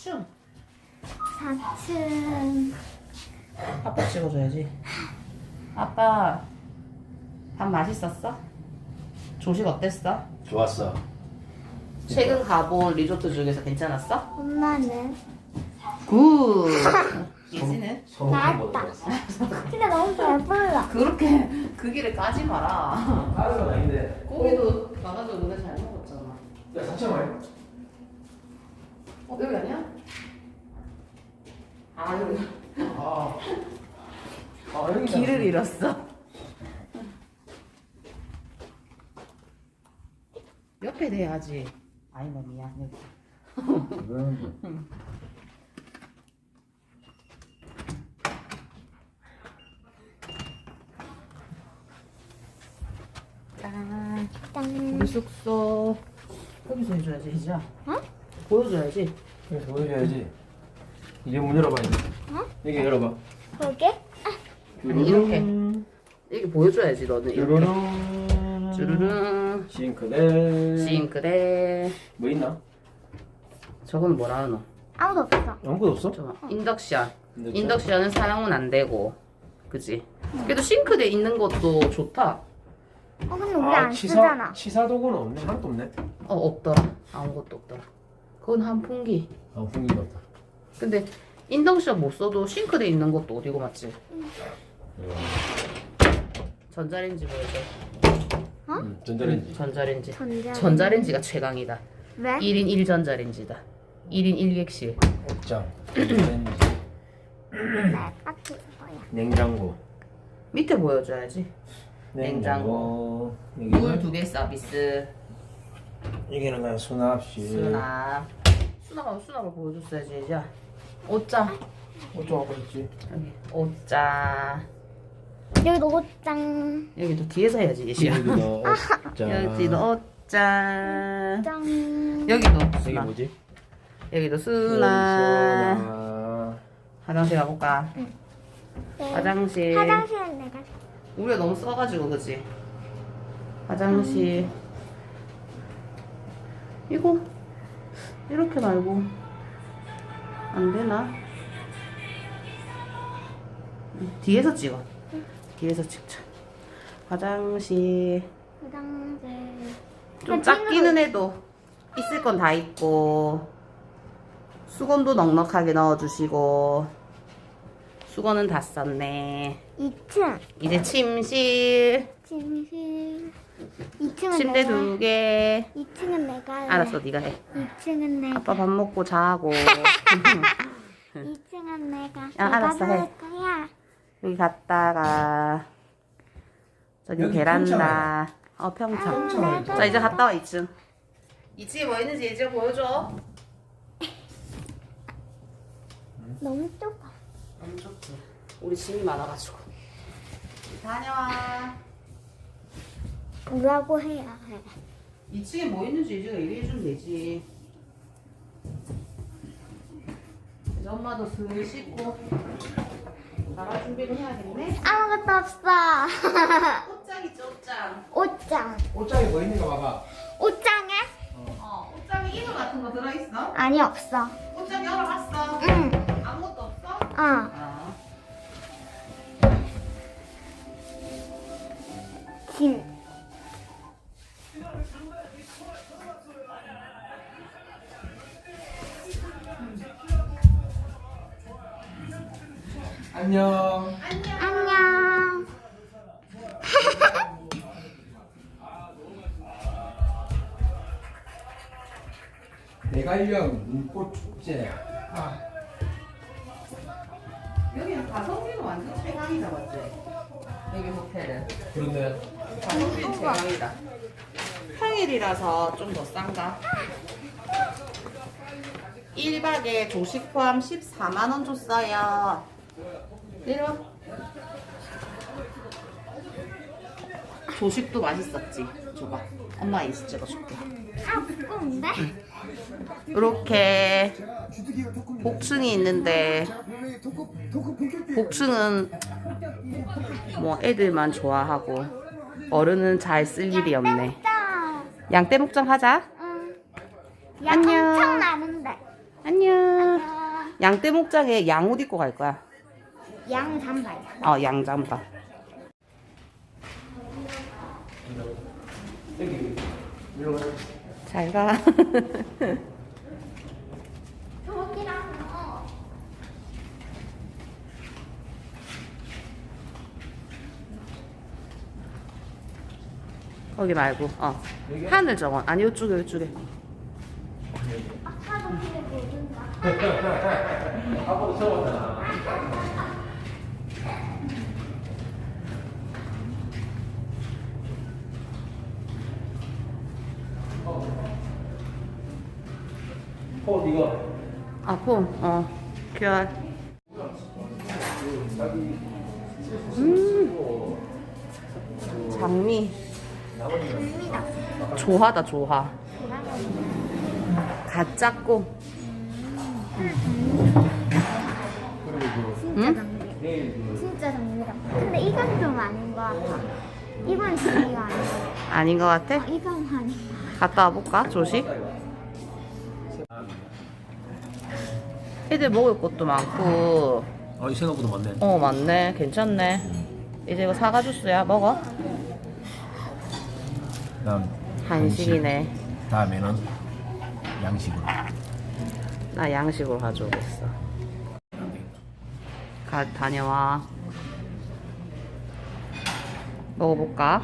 4층. 4층. 아빠 찍어줘야지. 아빠 밥 맛있었어? 조식 어땠어? 좋았어. 최근 가본 리조트 중에서 괜찮았어? 엄마는? 굿. 예지는? 번 나왔다. 근데 너무 잘 불러. 그렇게 그 길을 까지 마라. 다른 건 아닌데. 고기도 가가지고 너네 잘 먹었잖아. 야, 사천 와요? 어 여기 아니야? 아 여기 아. 아, 여기 길을 잃었어. 옆에 대야지. 아니 나 미안 여기. 짠. 짠. 우리 숙소 여기서 해줘야지 이제. 어? 보여줘야지. 그래서 보여줘야지. 이제 문 열어봐, 이제. 어? 여기 열어봐. 거기? 아니, 이렇게. 여기 보여줘야지 너는 이렇게. 쭈루룽. 쭈루룽. 싱크대. 싱크대. 뭐 있나? 저건 뭐라 하노? 아무도 없어. 아무것도 없어? 저 인덕션. 인덕션. 인덕션은 사용은 안 되고, 그지? 그래도 싱크대 있는 것도 좋다. 어, 근데 우리 안 쓰잖아. 치사 도구는 없네. 하나도 없네. 어 없더라. 아무것도 없더라. 그건 한 풍기. 아, 풍기가 없다. 근데 인덕션 못 써도 싱크대 있는 것도 어디고 맞지? 전자레인지 보여줘. 응, 전자레인지. 전자레인지. 전자. 전자레인지가 최강이다. 왜? 1인 1 전자레인지다. 1인 1객실. 옷장. 전자레인지. 나 딱히 뭐야. 냉장고. 밑에 보여줘야지. 냉장고. 물 여기는 두개 서비스. 여기는 그냥 수납실. 수납. 수납하고 수납을 보여줬어야지 이제. 옷장. 옷장 아까 있지. 여기 옷장. 여기도 옷장. 여기도 뒤에서 해야지 예시야. 여기도 옷장. 여기도 옷장. 짱. 여기도 여기 수납. 뭐지? 여기도 수납. 수납. 화장실 가볼까? 네. 화장실. 화장실은 내가. 우리가 너무 써가지고 그지? 화장실. 이거 이렇게 말고 안 되나? 응, 뒤에서 찍어. 뒤에서 찍자. 화장실. 화장실. 좀 작기는 해도 있을 건 다 있고 수건도 넉넉하게 넣어주시고 수건은 다 썼네 2층. 이제 침실 침실. 2층은 침대 내가. 두 개 2층은 내가. 할래. 알았어 네가 해 2층은 내가. 아빠 밥 먹고 자고 2층은 내가. 아, 내가 알았어, 해. 할 거야. 여기 갔다가 저기 여기 베란다 어 평창 평창. 자 이제 갔다 와 2층 2층에 뭐 있는지 이제 보여줘 너무 좁아. 우리 짐이 많아가지고. 다녀와. 뭐라고 해야 해. 2층에 뭐 있는지 이제가 얘기해주면 되지. 이제 엄마도 슬 씻고 나갈 준비를 해야겠네. 아무것도 없어. 옷장 있죠, 옷장. 옷장. 옷장에 뭐 있는가 봐봐. 옷장에? 어, 옷장에 이거 같은 거 들어있어? 아니 없어. 옷장 열어봤어? 응. 아무것도 없어? 어. 아. 짐. 안녕. 안녕. 대관령 눈꽃 축제. 아, 여기는 가성비는 완전 최강이다, 맞지? 여기 호텔은. 그런데 가성비는 최강이다. 평일이라서 좀 더 싼가? 1박에 조식 포함 14만원 줬어요. 내려. 조식도 맛있었지. 줘봐. 엄마 인스 찍어줄게. 아, 무거운데? 이렇게 복층이 있는데 복층은 뭐 애들만 좋아하고 어른은 잘 쓸 일이 없네. 짱. 양떼 목장 하자. 응. 야, 안녕. 엄청 많은데. 안녕. 양떼 목장에 양 옷 입고 갈 거야. 양 단발. 어, 양잠바. 일로 가. 잘 가. 저기랑 거기 말고, 어. 하늘 저건. 아니, 이쪽에, 이쪽에. 아까도 그래 보는다. 아빠도 적었잖아. 어, 이거. 아, 폼. 어. QR. 음. 장미. 조화다, 조화. 가짜 꽃. 진짜 응? 장미. 진짜 장미다. 근데 이건 좀 아닌 것 같아. 이건 장미가 아닌 것 같아. 아닌 것 같아? 이건 아닌 것 갔다 와볼까? 조식? 애들 먹을 것도 많고. 어, 이 생각보다 많네. 어, 맞네. 괜찮네. 이제 이거 사과 주스야. 먹어. 다음 한식이네. 다음에는 양식으로. 나 양식으로 가져오겠어. 가, 다녀와. 먹어볼까?